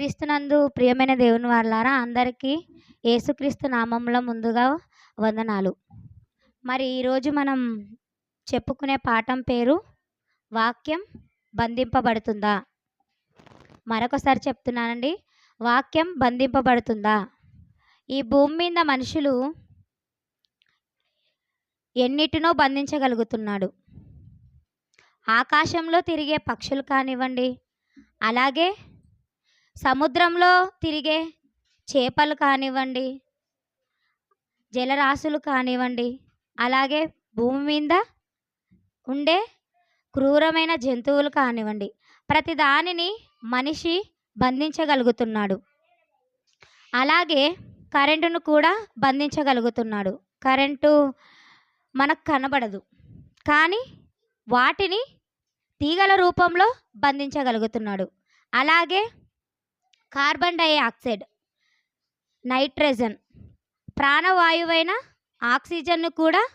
యేసుక్రీస్తునందు ప్రియమైన దేవుని వాళ్ళారా అందరికీ యేసుక్రీస్తు నామంలో ముందుగా వందనాలు. మరి ఈరోజు మనం చెప్పుకునే పాఠం పేరు వాక్యం బంధింపబడుతుందా? మరొకసారి చెప్తున్నానండి. వాక్యం బంధింపబడుతుందా? ఈ భూమి మీద మనుషులు ఎన్నిటినో బంధించగలుగుతున్నాడు. ఆకాశంలో తిరిగే పక్షులు కానివ్వండి అలాగే సముద్రంలో తిరిగే చేపలు కానివ్వండి జలరాశులు కానివ్వండి అలాగే భూమి మీద ఉండే క్రూరమైన జంతువులు కానివ్వండి ప్రతి దానిని మనిషి బంధించగలుగుతున్నాడు. అలాగే కరెంటును కూడా బంధించగలుగుతున్నాడు. కరెంటు మనకు కనబడదు. కానీ వాటిని తీగల రూపంలో బంధించగలుగుతున్నాడు. అలాగే కార్బన్ డైఆక్సైడ్ నైట్రోజన్ ప్రాణవాయువైన ఆక్సిజన్ను కూడా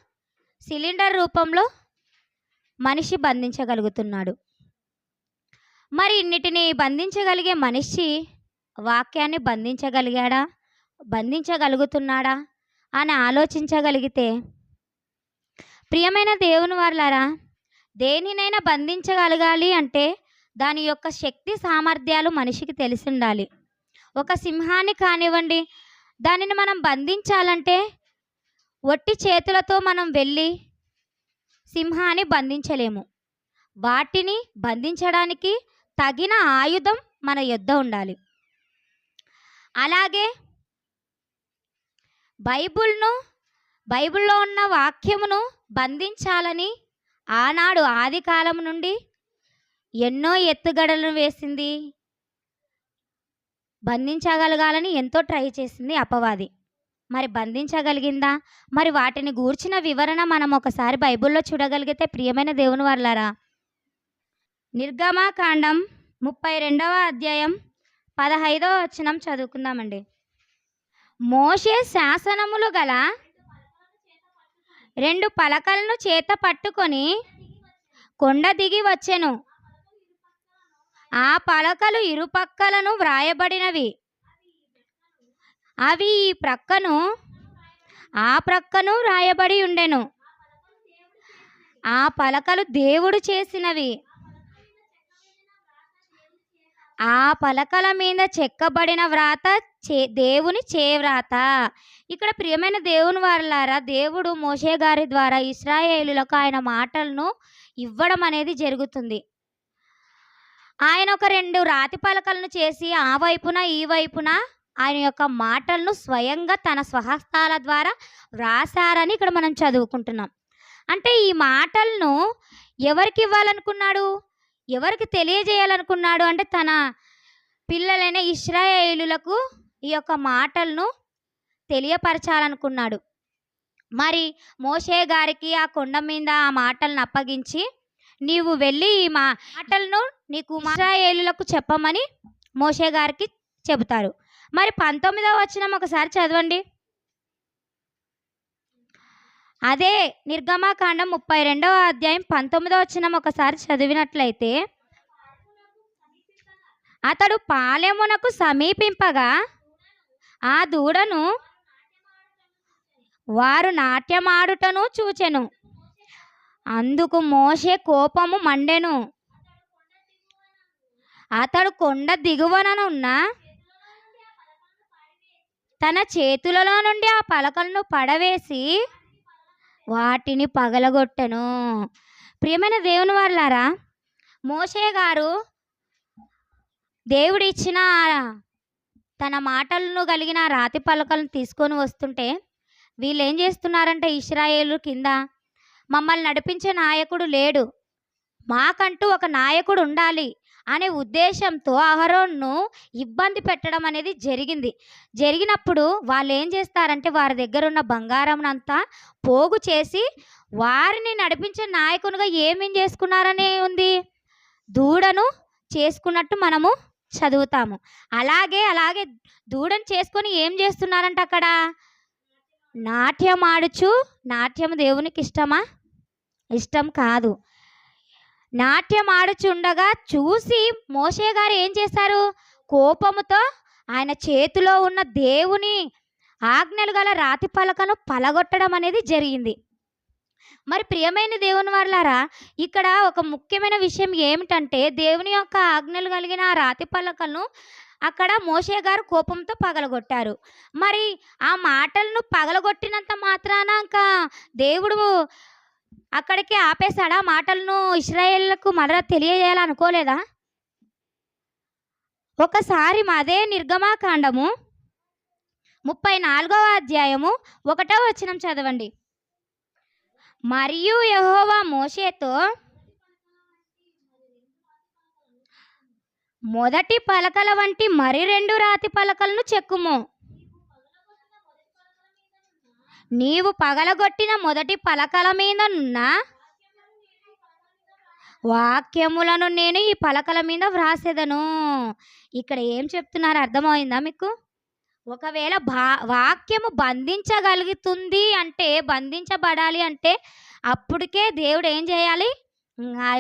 సిలిండర్ రూపంలో మనిషి బంధించగలుగుతున్నాడు. మరి ఇన్నిటిని బంధించగలిగే మనిషి వాక్యాన్ని బంధించగలిగాడా? బంధించగలుగుతున్నాడా? అని ఆలోచించగలిగితే ప్రియమైన దేవుని వాళ్ళారా దేనినైనా బంధించగలగాలి అంటే దాని యొక్క శక్తి సామర్థ్యాలు మనిషికి తెలిసి ఉండాలి ఒక సింహాన్ని కానివ్వండి దానిని మనం బంధించాలంటే ఒట్టి చేతులతో మనం వెళ్ళి సింహాన్ని బంధించలేము. వాటిని బంధించడానికి తగిన ఆయుధం మన యొద్ద ఉండాలి. అలాగే బైబుల్ను బైబిల్లో ఉన్న వాక్యమును బంధించాలని ఆనాడు ఆది కాలం నుండి ఎన్నో ఎత్తుగడలను వేసింది. బంధించగలగాలని ఎంతో ట్రై చేసింది అపవాది. మరి బంధించగలిగిందా? మరి వాటిని గూర్చిన వివరణ మనం ఒకసారి బైబిల్లో చూడగలిగితే ప్రియమైన దేవుని వర్లారా. నిర్గమాకాండం ముప్పై రెండవ అధ్యాయం పదహైదవ వచనం చదువుకుందామండి. మోషే శాసనములు గల రెండు పలకలను చేత పట్టుకొని కొండ దిగి వచ్చెను. ఆ పలకలు ఇరుపక్కలను వ్రాయబడినవి. అవి ఈ ప్రక్కను ఆ ప్రక్కను వ్రాయబడి ఉండెను. ఆ పలకలు దేవుడు చేసినవి. ఆ పలకల మీద చెక్కబడిన వ్రాత చే దేవుని చేవ్రాత. ఇక్కడ ప్రియమైన దేవుని వారలారా దేవుడు మోషే గారి ద్వారా ఇస్రాయేలులకు ఆయన మాటలను ఇవ్వడం అనేది జరుగుతుంది. ఆయన ఒక రెండు రాతి పలకలను చేసి ఆ వైపున ఈ వైపున ఆయన యొక్క మాటలను స్వయంగా తన స్వహస్తాల ద్వారా వ్రాసారని ఇక్కడ మనం చదువుకుంటున్నాం. అంటే ఈ మాటలను ఎవరికి ఇవ్వాలనుకున్నాడు? ఎవరికి తెలియజేయాలనుకున్నాడు? అంటే తన పిల్లలైన ఇస్రాయేలులకు ఈ యొక్క మాటలను తెలియపరచాలనుకున్నాడు. మరి మోషే గారికి ఆ కొండ మీద ఆ మాటలను అప్పగించి నీవు వెళ్ళి ఈ మా మాటలను నీకు ఇస్రాయేలులకు చెప్పమని మోషే గారికి చెబుతారు. మరి పంతొమ్మిదవ వచ్చిన ఒకసారి చదవండి. అదే నిర్గమాకాండం ముప్పై రెండవ అధ్యాయం పంతొమ్మిదవ వచ్చిన ఒకసారి చదివినట్లయితే అతడు పాలెమునకు సమీపింపగా ఆ దూడను వారు నాట్యమాడుటను చూచెను. అందుకు మోషే కోపము మండెను. అతడు కొండ దిగువననున్న తన చేతులలో నుండి ఆ పలకలను పడవేసి వాటిని పగలగొట్టెను. ప్రియమైన దేవుని వాళ్ళారా మోషే గారు దేవుడిచ్చిన తన మాటలను కలిగిన రాతి పలకలను తీసుకొని వస్తుంటే వీళ్ళు ఏం చేస్తున్నారంటే ఇస్రాయేలు కింద మమ్మల్ని నడిపించే నాయకుడు లేడు. మాకంటూ ఒక నాయకుడు ఉండాలి అనే ఉద్దేశంతో అహరోన్ను ఇబ్బంది పెట్టడం అనేది జరిగింది. జరిగినప్పుడు వాళ్ళు ఏం చేస్తారంటే వారి దగ్గర ఉన్న బంగారంనంతా పోగు చేసి వారిని నడిపించే నాయకునిగా ఏమేం చేసుకున్నారని ఉంది? దూడను చేసుకున్నట్టు మనము చదువుతాము. అలాగే అలాగే దూడను చేసుకొని ఏం చేస్తున్నారంట అక్కడ నాట్యం ఆడుచు నాట్యం దేవునికి ఇష్టమా ఇష్టం కాదు. నాట్యం ఆడుచుండగా చూసి మోషే గారు ఏం చేశారు? కోపముతో ఆయన చేతిలో ఉన్న దేవుని ఆజ్ఞలు గల రాతి పలకను పలగొట్టడం అనేది జరిగింది. మరి ప్రియమైన దేవుని వాళ్ళారా ఇక్కడ ఒక ముఖ్యమైన విషయం ఏమిటంటే దేవుని యొక్క ఆజ్ఞలు కలిగిన ఆ రాతి పలకను అక్కడ మోషే గారు కోపంతో పగలగొట్టారు. మరి ఆ మాటలను పగలగొట్టినంత మాత్రాన ఇంకా దేవుడు అక్కడికి ఆపేశాడా? మాటలను ఇస్రాయేళ్ళకు మరలా తెలియజేయాలనుకోలేదా? ఒకసారి అదే నిర్గమాకాండము ముప్పై నాలుగవ అధ్యాయము ఒకటో వచనం చదవండి. మరియు యహోవా మోషేతో మొదటి పలకల వంటి మరి రెండు రాతి పలకలను చెక్కుము. నీవు పగలగొట్టిన మొదటి పలకల మీదనున్న వాక్యములను నేను ఈ పలకల మీద వ్రాసేదను. ఇక్కడ ఏం చెప్తున్నారు? అర్థమైందా మీకు? ఒకవేళ భా వాక్యము బంధించగలుగుతుంది అంటే బంధించబడాలి అంటే అప్పటికే దేవుడు ఏం చేయాలి?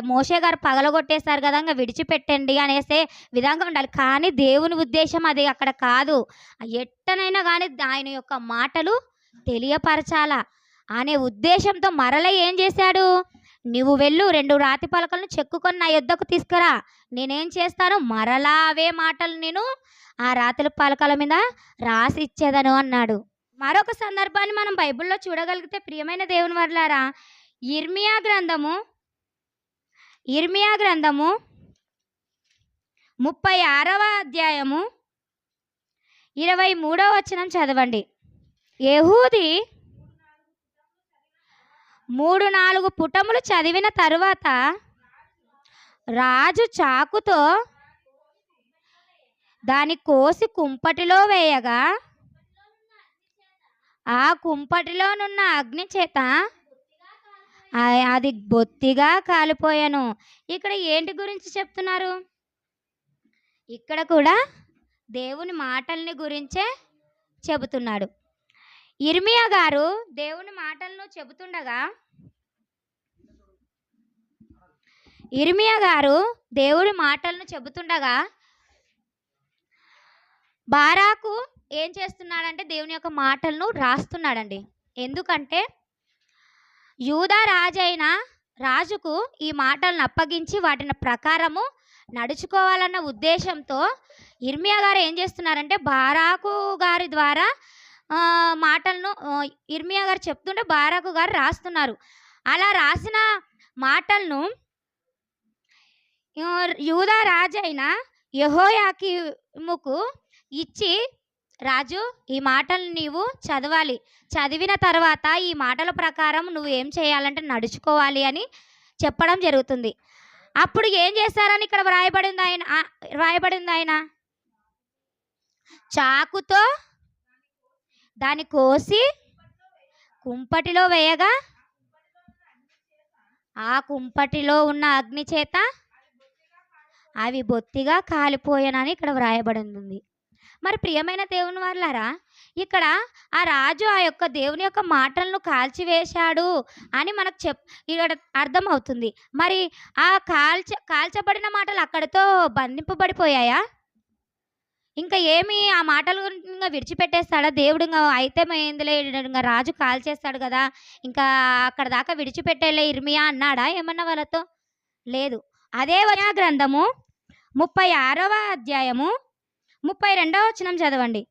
మోషే గారు పగలగొట్టేశారు కదా ఇంకా విడిచిపెట్టండి అనేసే విధంగా ఉండాలి. కానీ దేవుని ఉద్దేశం అది అక్కడ కాదు. ఎట్టనైనా కానీ ఆయన యొక్క మాటలు తెలియపరచాలా? అనే ఉద్దేశంతో మరల ఏం చేశాడు? నువ్వు వెళ్ళు రెండు రాతి పలకలను చెక్కుకొని నా యొద్దకు తీసుకురా. నేనేం చేస్తాను? మరలా అవే మాటలు నేను ఆ రాతి పలకల మీద రాసి ఇచ్చేదను అన్నాడు. మరొక సందర్భాన్ని మనం బైబిల్లో చూడగలిగితే ప్రియమైన దేవుని వర్లారా ఇర్మియా గ్రంథము ఇర్మియా గ్రంథము ముప్పై ఆరవ అధ్యాయము ఇరవై మూడవ వచనం చదవండి. యహూది మూడు నాలుగు పుటములు చదివిన తరువాత రాజు చాకుతో దాని కోసి కుంపటిలో వేయగా ఆ కుంపటిలోనున్న అగ్ని చేత అది బొత్తిగా కాలిపోయాను. ఇక్కడ ఏంటి గురించి చెప్తున్నారు? ఇక్కడ కూడా దేవుని మాటల్ని గురించే చెబుతున్నాడు. ఇర్మియా గారు దేవుని మాటలను చెబుతుండగా ఇర్మియా గారు దేవుడి మాటలను చెబుతుండగా బారాకు ఏం చేస్తున్నాడంటే దేవుని యొక్క మాటలను రాస్తున్నాడండి. ఎందుకంటే యూదా రాజైన రాజుకు ఈ మాటలను అప్పగించి వాటిని ప్రకారము నడుచుకోవాలన్న ఉద్దేశంతో ఇర్మియా గారు ఏం చేస్తున్నారంటే బారాకు గారి ద్వారా మాటలను ఇర్మియా గారు చెప్తుంటే బారాకు గారు రాస్తున్నారు. అలా రాసిన మాటలను యూదా రాజైన యహోయాకిముకు ఇచ్చి రాజు ఈ మాటలు నీవు చదవాలి. చదివిన తర్వాత ఈ మాటల ప్రకారం నువ్వు ఏం చేయాలంటే నడుచుకోవాలి అని చెప్పడం జరుగుతుంది. అప్పుడు ఏం చేశారని ఇక్కడ వ్రాయబడింది ఆయన? వ్రాయబడింది ఆయన? చాకుతో దాన్ని కోసి కుంపటిలో వేయగా ఆ కుంపటిలో ఉన్న అగ్ని చేత అవి బొత్తిగా కాలిపోయానని ఇక్కడ వ్రాయబడింది. మరి ప్రియమైన దేవుని వాళ్ళారా ఇక్కడ ఆ రాజు ఆ యొక్క దేవుని యొక్క మాటలను కాల్చివేశాడు అని మనకు చెప్ ఇక్కడ అర్థమవుతుంది. మరి ఆ కాల్చ కాల్చబడిన మాటలు అక్కడితో బంధింపబడిపోయాయా? ఇంకా ఏమి ఆ మాటలు ఇంకా విడిచిపెట్టేస్తాడా? దేవుడు ఇంకా అయితే ఏందిలే ఇంకా రాజు కాల్చేస్తాడు కదా ఇంకా అక్కడ దాకా విడిచిపెట్టేలే ఇర్మియా అన్నాడా ఏమన్నా వాళ్ళతో? లేదు. అదే వచన గ్రంథము ముప్పై ఆరవ అధ్యాయము ముప్పై రెండవ వచనం చదవండి.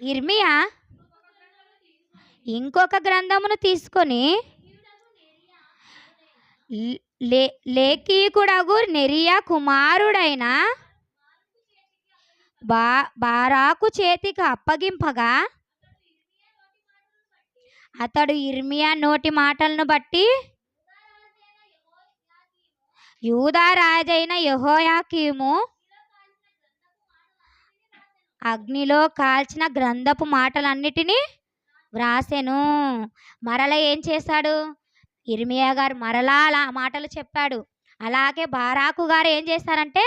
ఇర్మియా ఇంకొక గ్రంథమును తీసుకొని లే లేఖీకుడగు నెరియా కుమారుడైన బా బారాకు చేతికి అప్పగింపగా అతడు ఇర్మియా నోటి మాటలను బట్టి యూదా రాజైన యహోయాకీము అగ్నిలో కాల్చిన గ్రంథపు మాటలన్నిటినీ వ్రాసెను. మరల ఏం చేశాడు? ఇర్మియా గారు మరలా అలా మాటలు చెప్పాడు. అలాగే బారాకు గారు ఏం చేశారంటే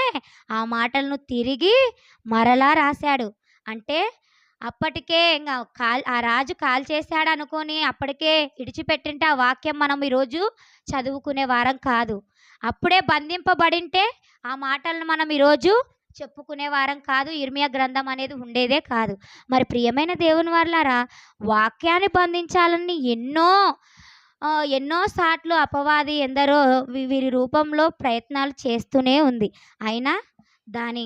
ఆ మాటలను తిరిగి మరలా రాశాడు. అంటే అప్పటికే ఇంకా కాల్ ఆ రాజు కాల్ చేశాడు అనుకొని అప్పటికే ఇడిచిపెట్టింటే ఆ వాక్యం మనం ఈరోజు చదువుకునే వారం కాదు. అప్పుడే బంధింపబడింటే ఆ మాటలను మనం ఈరోజు చెప్పుకునే వారం కాదు ఇర్మియా గ్రంథం అనేది ఉండేదే కాదు. మరి ప్రియమైన దేవుని వాళ్ళారా వాక్యాన్ని బంధించాలని ఎన్నో ఎన్నో సార్లు అపవాది ఎందరో వీరి రూపంలో ప్రయత్నాలు చేస్తూనే ఉంది. అయినా దాని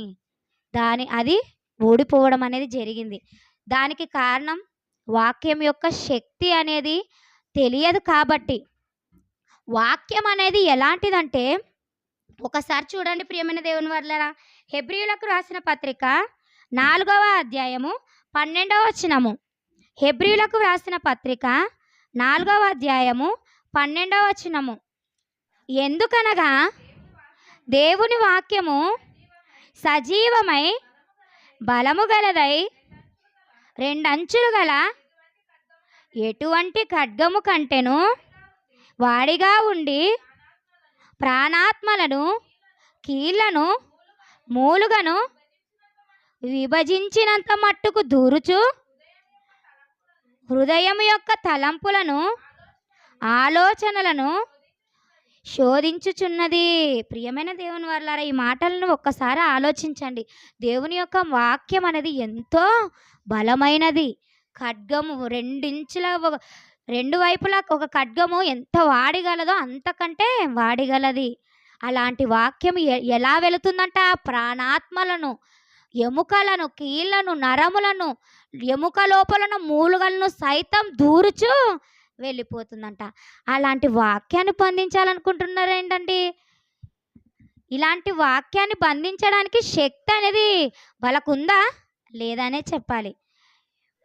దాని అది ఓడిపోవడం అనేది జరిగింది. దానికి కారణం వాక్యం యొక్క శక్తి అనేది తెలియదు కాబట్టి. వాక్యం అనేది ఎలాంటిదంటే ఒకసారి చూడండి ప్రియమైన దేవుని వర్లరా హెబ్రియులకు రాసిన పత్రిక నాలుగవ అధ్యాయము పన్నెండవ వచనము. హెబ్రియులకు రాసిన పత్రిక నాలుగవ అధ్యాయము పన్నెండవ వచనము. ఎందుకనగా దేవుని వాక్యము సజీవమై బలము గలదై రెండంచులు గల ఎటువంటి ఖడ్గము కంటెను వాడిగా ఉండి ప్రాణాత్మలను కీళ్ళను మూలుగను విభజించినంత మట్టుకు దూరుచు? హృదయం యొక్క తలంపులను ఆలోచనలను శోధించుచున్నది. ప్రియమైన దేవుని వర్లారా ఈ మాటలను ఒక్కసారి ఆలోచించండి. దేవుని యొక్క వాక్యం అనేది ఎంతో బలమైనది. ఖడ్గము రెండించుల రెండు వైపులా ఒక ఖడ్గము ఎంత వాడిగలదో అంతకంటే వాడిగలది. అలాంటి వాక్యం ఎలా వెళుతుందంట? ప్రాణాత్మలను ఎముకలను కీళ్ళను నరములను ఎముక లోపలను మూలుగలను సైతం దూరుచు వెళ్ళిపోతుందంట. అలాంటి వాక్యాన్ని బంధించాలనుకుంటున్నారు ఏంటండి? ఇలాంటి వాక్యాన్ని బంధించడానికి శక్తి అనేది వాళ్ళకుందా? లేదనే చెప్పాలి.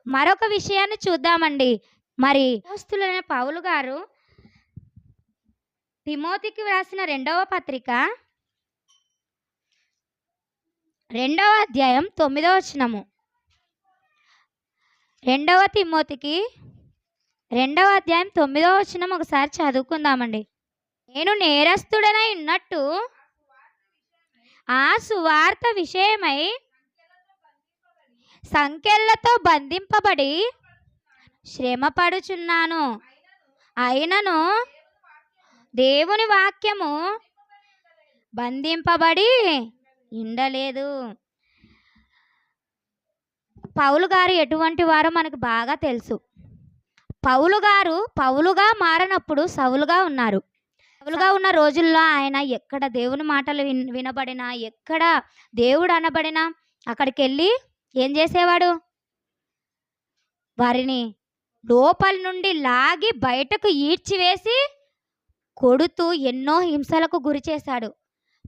మరొక విషయాన్ని చూద్దామండి. మరి అపోస్తులైన పౌలు గారు తిమోతికి వ్రాసిన రెండవ పత్రిక రెండవ అధ్యాయం తొమ్మిదవ వచనము. రెండవ తిమోతికి రెండవ అధ్యాయం తొమ్మిదవ వచనం ఒకసారి చదువుకుందామండి. నేను నేరస్తుడనై ఉన్నట్టు ఆ సువార్త విషయమై సంఖ్యలతో బంధింపబడి శ్రమపడుచున్నాను. అయినను దేవుని వాక్యము బంధింపబడి ఉండలేదు. పౌలు గారు ఎటువంటి వారో మనకు బాగా తెలుసు. పౌలు గారు పౌలుగా మారనప్పుడు సవులుగా ఉన్నారు. సవులుగా ఉన్న రోజుల్లో ఆయన ఎక్కడ దేవుని మాటలు విన్ వినబడినా ఎక్కడ దేవుడు అనబడినా అక్కడికి వెళ్ళి ఏం చేసేవాడు? వారిని లోపల నుండి లాగి బయటకు ఈడ్చివేసి కొడుతూ ఎన్నో హింసలకు గురి చేశాడు.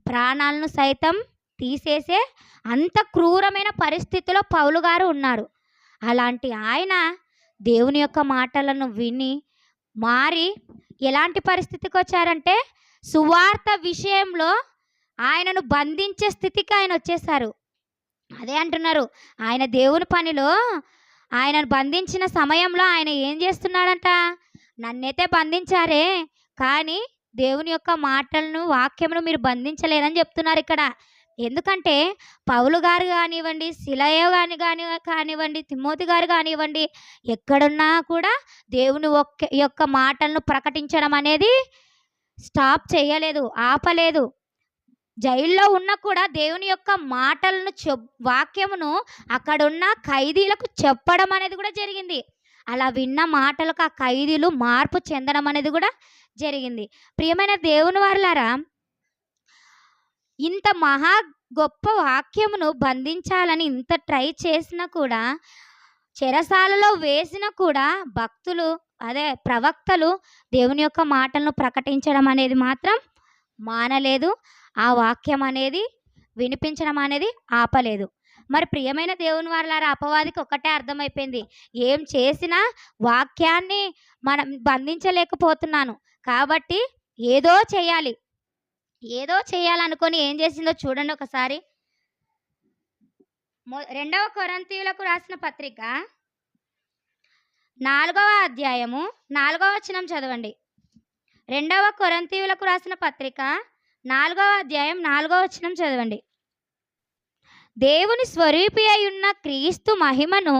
ప్రాణాలను సైతం తీసేసే అంత క్రూరమైన పరిస్థితిలో పౌలు గారు ఉన్నారు. అలాంటి ఆయన దేవుని యొక్క మాటలను విని మారి ఎలాంటి పరిస్థితికి వచ్చారంటే సువార్త విషయంలో ఆయనను బంధించే స్థితికి ఆయన వచ్చేసారు అదే అంటున్నారు ఆయన దేవుని పనిలో ఆయనను బంధించిన సమయంలో ఆయన ఏం చేస్తున్నాడంట? నన్నైతే బంధించారే కానీ దేవుని యొక్క మాటలను వాక్యమును మీరు బంధించలేరని చెప్తున్నారు ఇక్కడ. ఎందుకంటే పౌలు గారు కానివ్వండి శిలయ గాని కాని కానివ్వండి తిమోతి గారు కానివ్వండి ఎక్కడున్నా కూడా దేవుని ఒక్క యొక్క మాటలను ప్రకటించడం అనేది స్టాప్ చేయలేదు ఆపలేదు. జైల్లో ఉన్న కూడా దేవుని యొక్క మాటలను చెప్ వాక్యమును అక్కడున్న ఖైదీలకు చెప్పడం అనేది కూడా జరిగింది. అలా విన్న మాటలకు ఆ ఖైదీలు మార్పు చెందడం అనేది కూడా జరిగింది. ప్రియమైన దేవుని వారులారా ఇంత మహా గొప్ప వాక్యమును బంధించాలని ఇంత ట్రై చేసినా కూడా చెరసాలలో వేసినా కూడా భక్తులు అదే ప్రవక్తలు దేవుని యొక్క మాటలను ప్రకటించడం అనేది మాత్రం మానలేదు. ఆ వాక్యం అనేది వినిపించడం అనేది ఆపలేదు. మరి ప్రియమైన దేవుని వారిలారా అపవాదికి ఒక్కటే అర్థమైపోయింది. ఏం చేసినా వాక్యాన్ని మనం బంధించలేకపోతున్నాను. కాబట్టి ఏదో చేయాలి. ఏదో చేయాలనుకొని ఏం చేసిందో చూడండి ఒకసారి. మొ- రెండవ కొరంతీయులకు రాసిన పత్రిక నాలుగవ అధ్యాయము నాలుగవ వచనం చదవండి. రెండవ కొరంతీయులకు రాసిన పత్రిక నాలుగవ అధ్యాయం నాలుగవ వచనం చదవండి. దేవుని స్వరూపి అయి ఉన్న క్రీస్తు మహిమను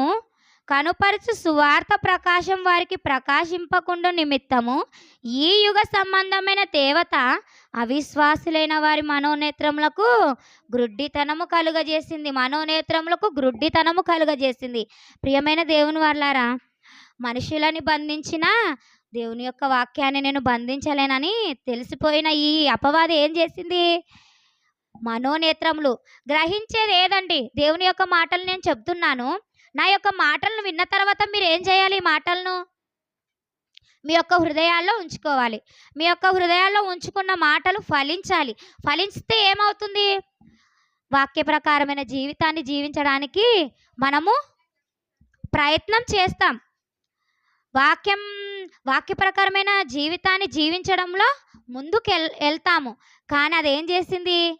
కనుపరచు సువార్త ప్రకాశం వారికి ప్రకాశింపకుండా నిమిత్తము. ఈ యుగ సంబంధమైన దేవత అవిశ్వాసులైన వారి మనోనేత్రములకు గ్రుడ్డితనము కలుగజేసింది. మనోనేత్రములకు గ్రుడ్డితనము కలుగజేసింది. ప్రియమైన దేవుని వర్లారా మనుషులని బంధించిన దేవుని యొక్క వాక్యాన్ని నేను బంధించలేనని తెలిసిపోయిన ఈ అపవాది ఏం చేసింది? మనోనేత్రములు. గ్రహించేది ఏదండి దేవుని యొక్క మాటలు నేను చెప్తున్నాను. నా యొక్క మాటలను విన్న తర్వాత మీరు ఏం చేయాలి ఈ మాటలను? మీ యొక్క హృదయాల్లో ఉంచుకోవాలి. మీ యొక్క హృదయాల్లో ఉంచుకున్న మాటలు ఫలించాలి. ఫలించితే ఏమవుతుంది? వాక్య ప్రకారమైన జీవితాన్ని జీవించడానికి మనము ప్రయత్నం చేస్తాం. వాక్యం వాక్య ప్రకారమైన జీవితాన్ని జీవించడంలో ముందుకు వెళ్ వెళ్తాము. కానీ అదేం చేసింది?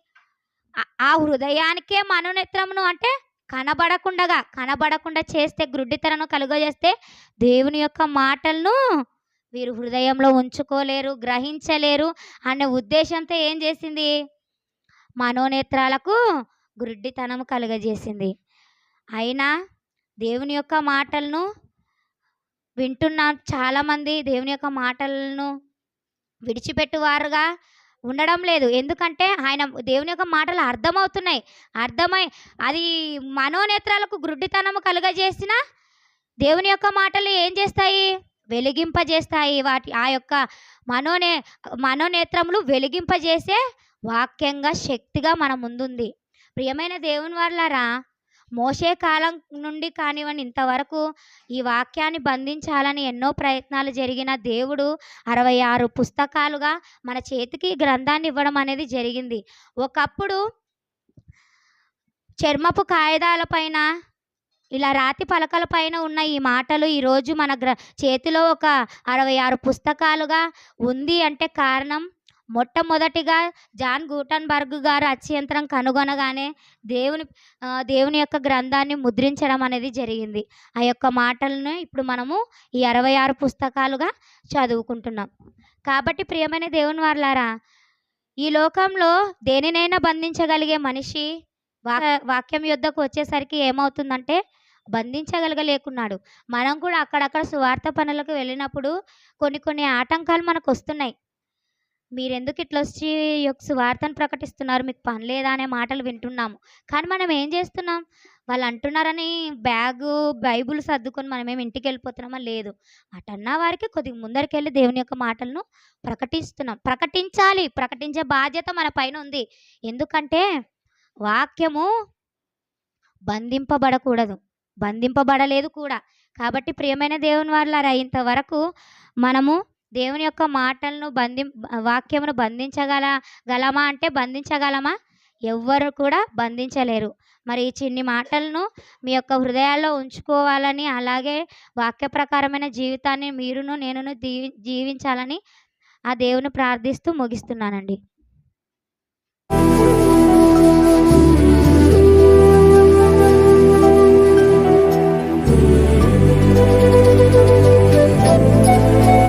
ఆ- హృదయానికే మనోనేత్రమును అంటే కనబడకుండగా కనబడకుండా చేస్తే గ్రుడ్డితనను కలుగజేస్తే దేవుని యొక్క మాటలను వీరు హృదయంలో ఉంచుకోలేరు గ్రహించలేరు అనే ఉద్దేశంతో ఏం చేసింది? మనోనేత్రాలకు గ్రుడ్డితనం కలుగజేసింది. అయినా దేవుని యొక్క మాటలను వింటున్న చాలామంది దేవుని యొక్క మాటలను విడిచిపెట్టువారుగా ఉండడం లేదు. ఎందుకంటే ఆయన దేవుని యొక్క మాటలు అర్థమవుతున్నాయి. అర్థమై అది మనోనేత్రాలకు గ్రుడ్డితనము కలుగజేసిన దేవుని యొక్క మాటలు ఏం చేస్తాయి? వెలిగింపజేస్తాయి. వాటి ఆ యొక్క మనోనే మనోనేత్రములు వెలిగింపజేసే వాక్యంగా శక్తిగా మన ముందుంది. ప్రియమైన దేవుని వాళ్ళారా మోసే కాలం నుండి కానివ్వండి ఇంతవరకు ఈ వాక్యాన్ని బంధించాలని ఎన్నో ప్రయత్నాలు జరిగిన దేవుడు అరవై ఆరు పుస్తకాలుగా మన చేతికి గ్రంథాన్ని ఇవ్వడం అనేది జరిగింది. ఒకప్పుడు చర్మపు కాగితాలపైన ఇలా రాతి పలకల పైన ఉన్న ఈ మాటలు ఈరోజు మన గ్ర చేతిలో ఒక అరవై ఆరు పుస్తకాలుగా ఉంది అంటే కారణం మొట్టమొదటిగా జాన్ గూటన్బర్గ్ గారు అత్యంతరం కనుగొనగానే దేవుని దేవుని యొక్క గ్రంథాన్ని ముద్రించడం అనేది జరిగింది. ఆ యొక్క మాటలను ఇప్పుడు మనము ఈ అరవై ఆరు పుస్తకాలుగా చదువుకుంటున్నాం. కాబట్టి ప్రియమైన దేవుని వాళ్ళారా ఈ లోకంలో దేనినైనా బంధించగలిగే మనిషి వా వాక్యం యుద్ధకు వచ్చేసరికి ఏమవుతుందంటే బంధించగలగలేకున్నాడు. మనం కూడా అక్కడక్కడ సువార్త పనులకు వెళ్ళినప్పుడు కొన్ని కొన్ని ఆటంకాలు మనకు వస్తున్నాయి. మీరెందుకు ఇట్లా వచ్చి యొక్క సువార్తను ప్రకటిస్తున్నారు? మీకు పని లేదా అనే మాటలు వింటున్నాము. కానీ మనం ఏం చేస్తున్నాం? వాళ్ళు అంటున్నారని బ్యాగు బైబుల్ సర్దుకొని మనం ఏమి ఇంటికి వెళ్ళిపోతున్నామా లేదు. అటన్నా వారికి కొద్దిగా ముందరికెళ్ళి దేవుని యొక్క మాటలను ప్రకటిస్తున్నాం. ప్రకటించాలి. ప్రకటించే బాధ్యత మన పైన ఉంది. ఎందుకంటే వాక్యము బంధింపబడకూడదు. బంధింపబడలేదు కూడా. కాబట్టి ప్రియమైన దేవుని వాళ్ళారా ఇంతవరకు మనము దేవుని యొక్క మాటలను బంధి వాక్యమును బంధించగల గలమా అంటే బంధించగలమా? ఎవ్వరు కూడా బంధించలేరు. మరి ఈ చిన్ని మాటలను మీ యొక్క హృదయాల్లో ఉంచుకోవాలని అలాగే వాక్య ప్రకారమైన జీవితాన్ని మీరును నేనును దీవి జీవించాలని ఆ దేవుని ప్రార్థిస్తూ ముగిస్తున్నానండి.